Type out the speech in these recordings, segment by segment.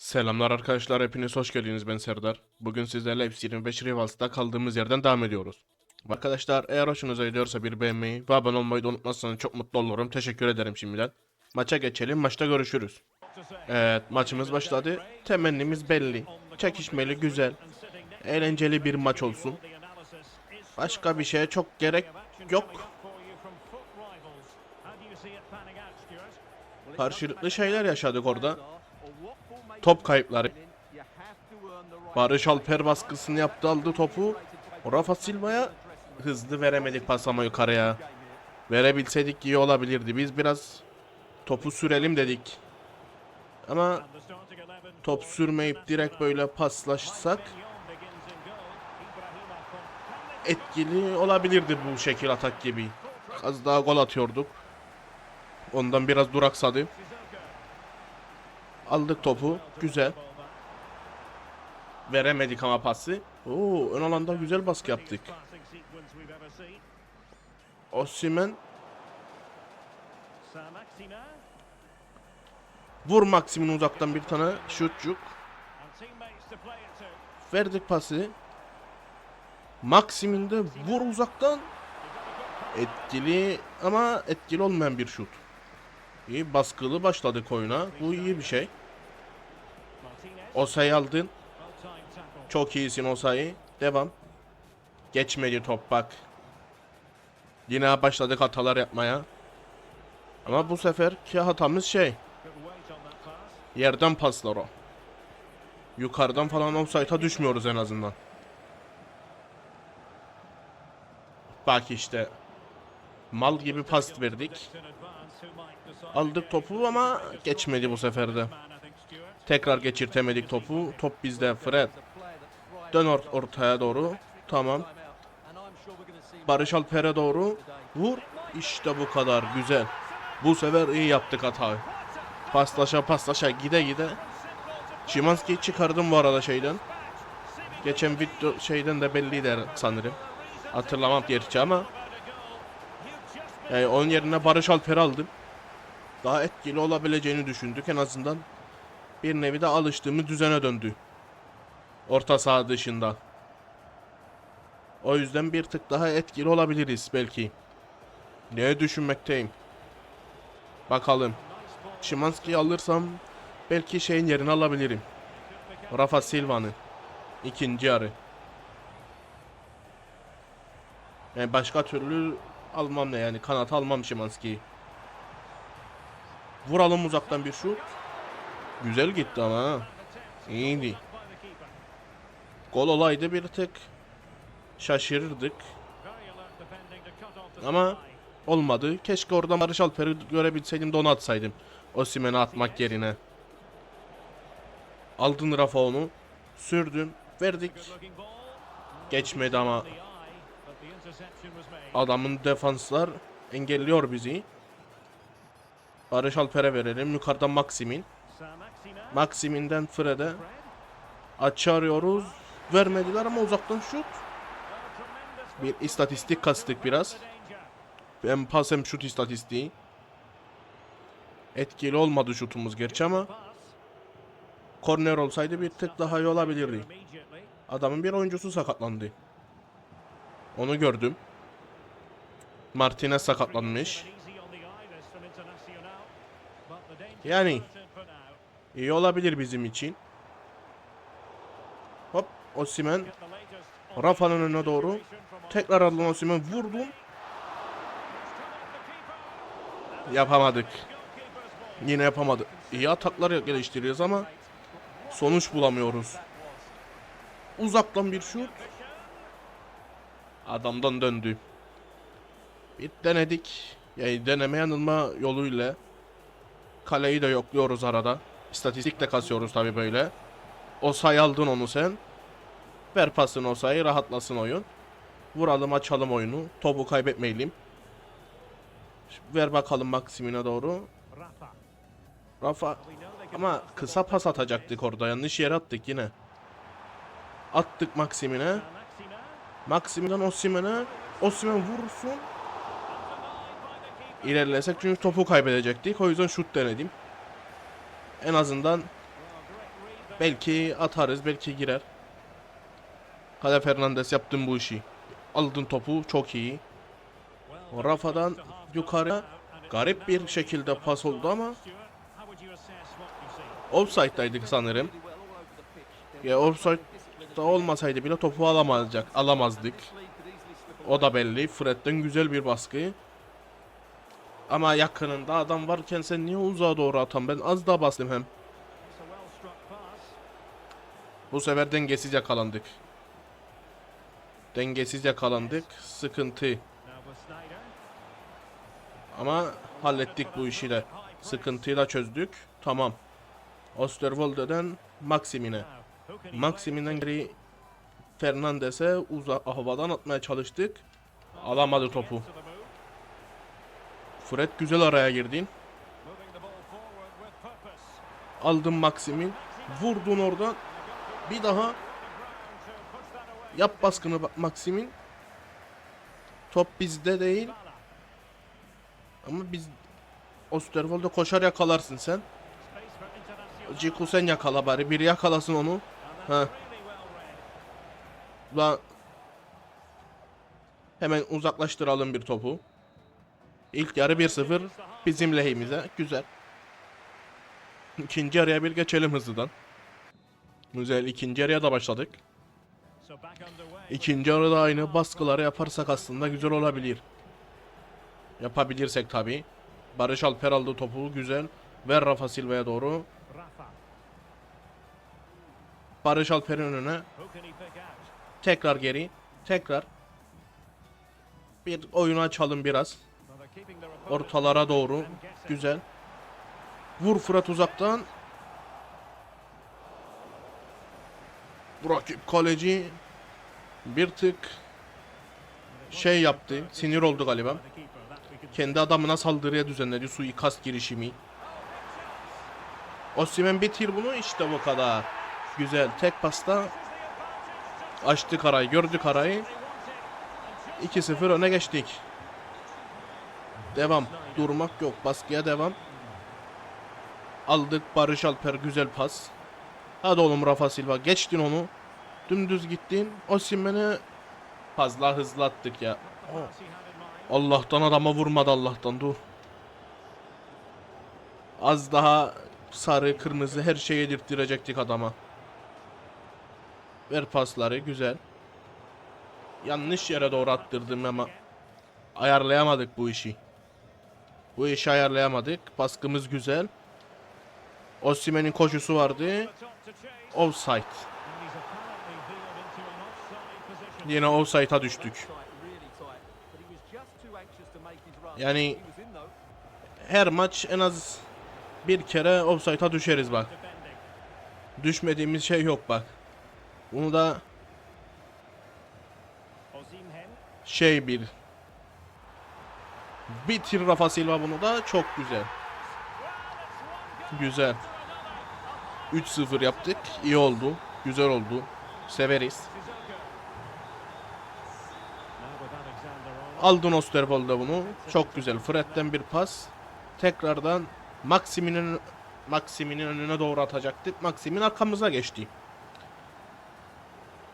Selamlar arkadaşlar, hepiniz hoş geldiniz. Ben Serdar. Bugün sizlerle FC 25 Rivals'ta kaldığımız yerden devam ediyoruz. Arkadaşlar eğer hoşunuza gidiyorsa bir beğenmeyi ve abone olmayı da unutmazsanız çok mutlu olurum. Teşekkür ederim şimdiden. Maça geçelim, maçta görüşürüz. Evet, maçımız başladı. Temennimiz belli. Çekişmeli, güzel. Eğlenceli bir maç olsun. Başka bir şeye çok gerek yok. Karşılıklı şeyler yaşadık orada. Top kayıpları. Barış Alper baskısını yaptı aldı topu. Rafa Silva'ya hızlı veremedik pas ama yukarıya. Verebilseydik iyi olabilirdi. Biz biraz topu sürelim dedik. Ama top sürmeyip direkt böyle paslaşsak etkili olabilirdi bu şekil atak gibi. Az daha gol atıyorduk. Ondan biraz duraksadı. Aldık topu. Güzel. Veremedik ama pası. Oo, ön alanda güzel baskı yaptık. Osimhen vur Maxim'in uzaktan bir tane şutcuk. Verdik pası. Maxim'in de vur uzaktan. Etkili ama etkili olmayan bir şut. İyi baskılı başladık oyuna. Bu iyi bir şey. Osa'yı aldın. Çok iyisin Osa'yı. Devam. Geçmedi top bak. Yine başladık hatalar yapmaya. Ama bu seferki hatamız şey. Yerden paslar o. Yukarıdan falan offside'a düşmüyoruz en azından. Bak işte. Mal gibi pas verdik. Aldık topu ama geçmedi bu sefer de. Tekrar geçirtemedik topu. Top bizde Fred. Dön or- ortaya doğru. Tamam. Barış Alper'e doğru. Vur. İşte bu kadar güzel. Bu sefer iyi yaptık hatayı. Paslaşa paslaşa gide gide. Şimanski'yi çıkardım bu arada şeyden. Geçen video şeyden de belliydi sanırım. Hatırlamam gerçi ama. Yani onun yerine Barış Alper'i aldım. Daha etkili olabileceğini düşündük en azından. Bir nevi de alıştığımız düzene döndü. Orta saha dışında. O yüzden bir tık daha etkili olabiliriz belki. Ne düşünmekteyim. Bakalım. Şimanski'yi alırsam belki şeyin yerini alabilirim. Rafa Silva'nın. ikinci yarı. Yani başka türlü almam ne yani kanat almam Şimanski'yi. Vuralım uzaktan bir şut. Güzel gitti ama ha. İyiydi. Gol olaydı bir tık şaşırırdık. Ama olmadı. Keşke orada Barış Alper'i görebilseydim de onu atsaydım. Osimhen'e atmak yerine. Aldın Rafa onu. Sürdün. Verdik. Geçmedi ama adamın defanslar engelliyor bizi. Barış Alper'e verelim. Yukarıdan Maxim'in. Maxim'inden Fred'e. Açı arıyoruz. Vermediler ama uzaktan şut. Bir istatistik kastık biraz. Hem pas hem şut istatistiği. Etkili olmadı şutumuz gerçi ama korner olsaydı bir tık daha iyi olabilirdi. Adamın bir oyuncusu sakatlandı. Onu gördüm. Martinez sakatlanmış. Yani iyi olabilir bizim için. Hop Osimhen Rafa'nın önüne doğru. Tekrar aldım Osimhen vurdum. Yapamadık. Yine yapamadık. İyi ataklar geliştiriyoruz ama sonuç bulamıyoruz. Uzaktan bir şut. Adamdan döndü. Bir denedik. Yani deneme yanılma yoluyla kaleyi de yokluyoruz arada. İstatistik de kasıyoruz tabi böyle. O sayı aldın onu sen. Ver pasını o sayı rahatlasın oyun. Vuralım açalım oyunu. Topu kaybetmeyelim. Ver bakalım Maxim'ine doğru. Rafa ama kısa pas atacaktık orada. Yanlış yere attık yine. Attık Maxim'ine. Maxim'den Osimhen'e. Osimhen vursun. İlerlesek çünkü topu kaybedecektik. O yüzden şut denedim. En azından Belki atarız, belki girer. Hadi Fernandes yaptın bu işi. Aldın topu çok iyi. Rafa'dan yukarı garip bir şekilde pas oldu ama offside'daydık sanırım. Ya offside'da olmasaydı bile topu alamayacak, alamazdık. O da belli. Fred'den güzel bir baskı. Ama yakınında adam varken sen niye uzağa doğru atan? Ben az daha bastım hem. Bu sefer dengesiz yakalandık. Dengesiz yakalandık. Sıkıntı. Ama hallettik bu işi de. Sıkıntıyı da çözdük. Tamam. Osterwolde'den Maximine. Maximine'den geri Fernandes'e havadan atmaya çalıştık. Alamadı topu. Fred güzel araya girdin. Aldın Maxim'in. Vurdun oradan. Bir daha yap baskını Maxim'in. Top bizde değil. Ama biz Osterwold'da koşar yakalarsın sen. Ciku sen yakala bari. Biri yakalasın onu. Ha. Lan Hemen uzaklaştıralım bir topu. İlk yarı 1-0 bizim lehimize. Güzel. İkinci yarıya bir geçelim hızlıdan. Güzel ikinci yarıya da başladık. İkinci yarıda aynı baskıları yaparsak aslında güzel olabilir. Yapabilirsek tabi. Barış Alper aldı topu güzel. Ver Rafa Silva'ya doğru. Barış Alper'in önüne. Tekrar geri. Tekrar. Bir oyunu açalım biraz. Ortalara doğru. Güzel. Vur Fırat uzaktan. Rakip kaleci bir tık şey yaptı. Sinir oldu galiba. Kendi adamına saldırıya düzenledi. Suikast girişimi. Osimhen bitir bunu. işte bu kadar. Güzel. Tek pasta açtı karayı. Gördü karayı. 2-0 öne geçtik. Devam. Durmak yok. Baskıya devam. Aldık Barış Alper güzel pas. Hadi oğlum Rafa Silva geçtin onu. Dümdüz gittin. Osimhen'e fazla hızlı attık ya. Allah'tan adama vurmadı Allah'tan dur. Az daha sarı kırmızı her şeyi yedirttirecektik adama. Ver pasları güzel. Yanlış yere doğru attırdım ama ayarlayamadık bu işi. Bu işi ayarlayamadık. Baskımız güzel. Osimhen'in koşusu vardı. Offside. Yine offside'a düştük. Yani her maç en az bir kere offside'a düşeriz bak. Düşmediğimiz şey yok bak. Bunu da şey bir bitir Rafa Silva bunu da çok güzel. Güzel. 3-0 yaptık. İyi oldu. Güzel oldu. Severiz. Aldın Osterwold'da bunu. Çok güzel. Fred'den bir pas. Tekrardan Maxim'in Maxim'in önüne doğru atacaktık. Maxim'in arkamıza geçti.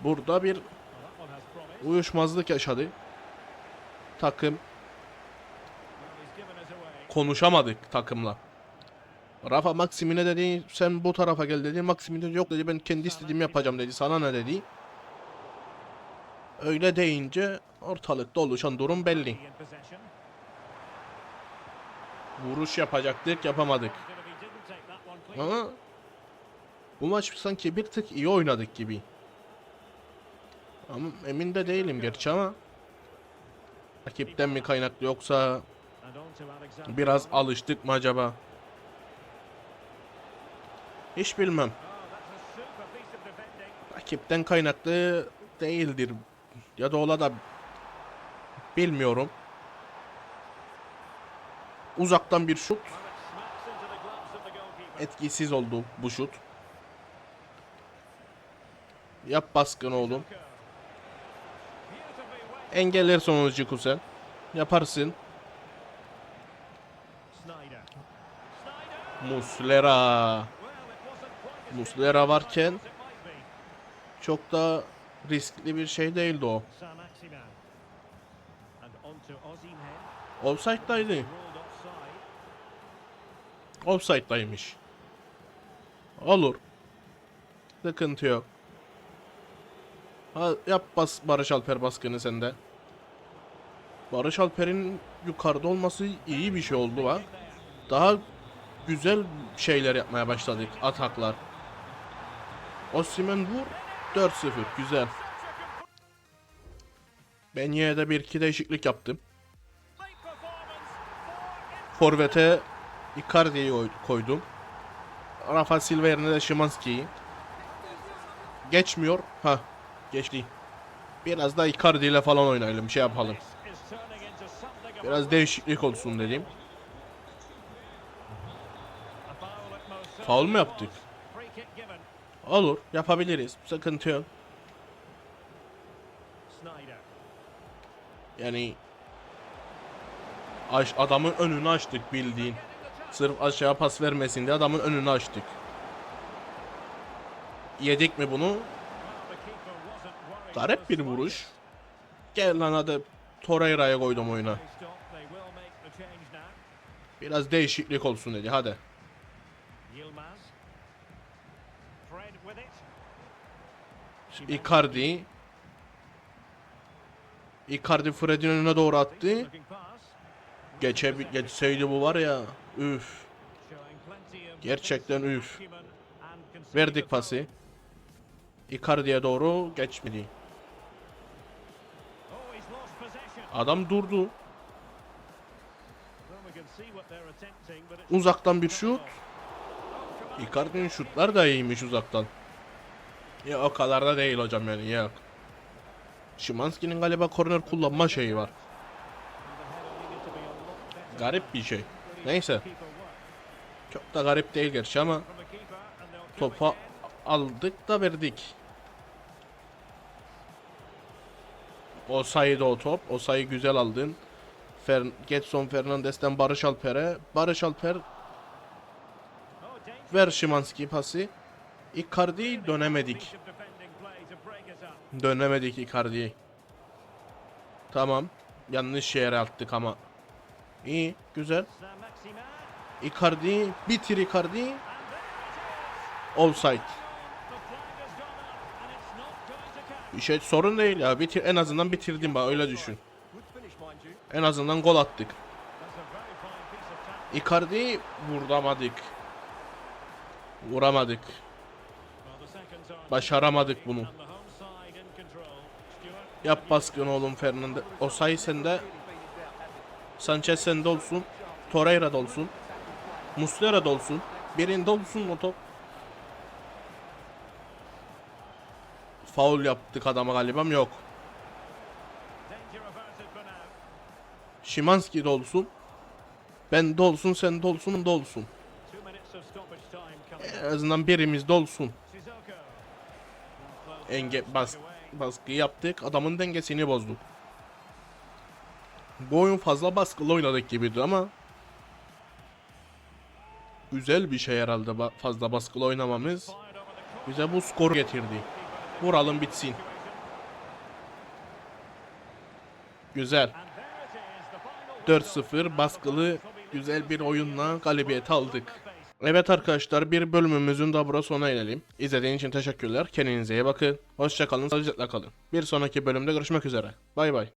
Burada bir uyuşmazlık yaşadı. Takım konuşamadık takımla. Rafa Maximine dedi sen bu tarafa gel dedi. Maximine dedi yok dedi ben kendi istediğimi yapacağım dedi. Sana ne dedi? Öyle deyince ortalıkta oluşan durum belli. Vuruş yapacaktık yapamadık. Ama bu maç sanki bir tık iyi oynadık gibi. Ama emin de değilim gerçi ama rakipten mi kaynaklı yoksa biraz alıştık mı acaba? Hiç bilmem. Rakipten kaynaklı değildir. Ya da ola da bilmiyorum. Uzaktan bir şut. Etkisiz oldu bu şut. Yap baskın oğlum. Engellersin onu Ciku Yaparsın. Muslera. Muslera varken çok da riskli bir şey değildi o. Offside'daydı. Offside'daymış. Olur. Sıkıntı yok. Ha, yap bas Barış Alper baskını sende. Barış Alper'in yukarıda olması iyi bir şey oldu ha. Daha güzel şeyler yapmaya başladık. Ataklar. Osimhen vur. 4-0. Güzel. Ben yine de bir iki değişiklik yaptım. Forvet'e Icardi'yi oy- koydum. Rafa Silva yerine de Szymanski'yi. Geçmiyor. Ha, geçti. Biraz da Icardi ile falan oynayalım, şey yapalım. Biraz değişiklik olsun dedim. Faul mu yaptık? Olur, yapabiliriz. Sıkıntı yok. Yani aş, adamın önünü açtık bildiğin. Sırf aşağı pas vermesin diye adamın önünü açtık. Yedik mi bunu? Garip bir vuruş. Gel lan hadi Torreira'ya koydum oyuna. Biraz değişiklik olsun dedi hadi. Icardi. Icardi Fred'in önüne doğru attı. Geçe geçseydi bu var ya. Üf. Gerçekten üf. Verdik pası. Icardi'ye doğru geçmedi. Adam durdu. Uzaktan bir şut. Icardi'nin şutlar da iyiymiş uzaktan. Ya o kadar da değil hocam yani yok. Şimanski'nin galiba korner kullanma şeyi var. Garip bir şey. Neyse. Çok da garip değil gerçi ama topu aldık da verdik. O sayıda o top. O sayı güzel aldın. Fer Getson Fernandes'ten Barış Alper'e. Barış Alper ver Şimanski pası. Icardi dönemedik. Dönemedik Icardi'yi. Tamam. Yanlış yere attık ama. İyi, güzel. Icardi, bitir Icardi. Offside. Bir şey sorun değil ya. Bitir en azından bitirdim bak öyle düşün. En azından gol attık. Icardi vuramadık. Vuramadık. Başaramadık bunu. Yap baskın oğlum Fernando. O sayı sende. Sanchez sende olsun. Torreira'da olsun. Muslera'da olsun. Birinde olsun o top. Faul yaptık adama galiba yok. Şimanski'de olsun. Ben de olsun, sen de olsun, da olsun. En azından birimizde olsun. Enge bas baskı yaptık. Adamın dengesini bozduk. Bu oyun fazla baskılı oynadık gibiydi ama güzel bir şey herhalde fazla baskılı oynamamız bize bu skor getirdi. Vuralım bitsin. Güzel. 4-0 baskılı güzel bir oyunla galibiyet aldık. Evet arkadaşlar bir bölümümüzün de burada sona inelim. İzlediğiniz için teşekkürler. Kendinize iyi bakın. Hoşçakalın, sağlıcakla kalın. Bir sonraki bölümde görüşmek üzere. Bay bay.